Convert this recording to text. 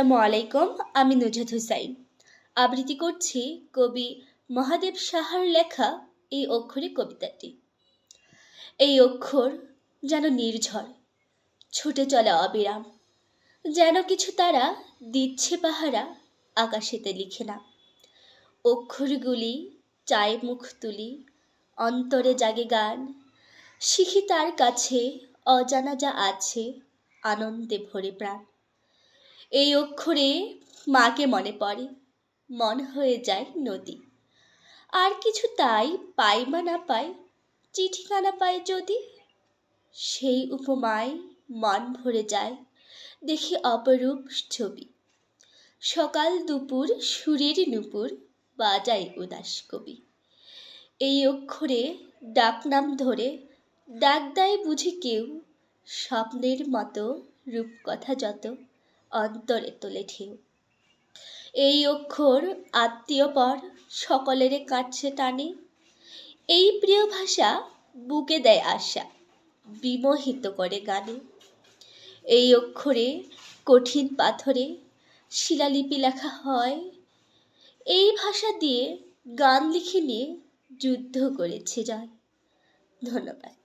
আসসালামু আলাইকুম, আমি নুজহাত হুসাইন। আবৃত্তি করছি কবি মহাদেব সাহার লেখা এই অক্ষরে কবিতাটি। এই অক্ষর যেন নির্ঝর, ছুটে চলা অবিরাম। যেন কিছু তারা দিচ্ছে পাহারা, আকাশেতে লিখে না। অক্ষরগুলি চায় মুখ তুলি, অন্তরে জাগে গান। শিখি তার কাছে, অজানা যা আছে, আনন্দে ভরে প্রাণ। এই অক্ষরে মাকে মনে পড়ে, মন হয়ে যায় নদী। আর কিছু তাই পাই বা না পাই চিঠিখানা পাই যদি? সেই উপমায় মন ভরে যায় দেখি অপরূপ ছবি। সকাল দুপুর সুরের নুপুর বাজায় উদাস কবি। এই অক্ষরে ডাকনাম ধরে ডাক দেয় বুঝি কেউ, স্বপ্নের মতো রূপকথা যত। অন্তরে তোলে ঢেউ। এই অক্ষর আত্মীয় পর সকলেরে কাটছে টানে। এই প্রিয় ভাষা বুকে দেয় আশা, বিমোহিত করে গানে। এই অক্ষরে কঠিন পাথরে শিলালিপি লেখা হয়। এই ভাষা দিয়ে গান লিখে নিয়ে যুদ্ধ করেছে জয়। ধন্যবাদ।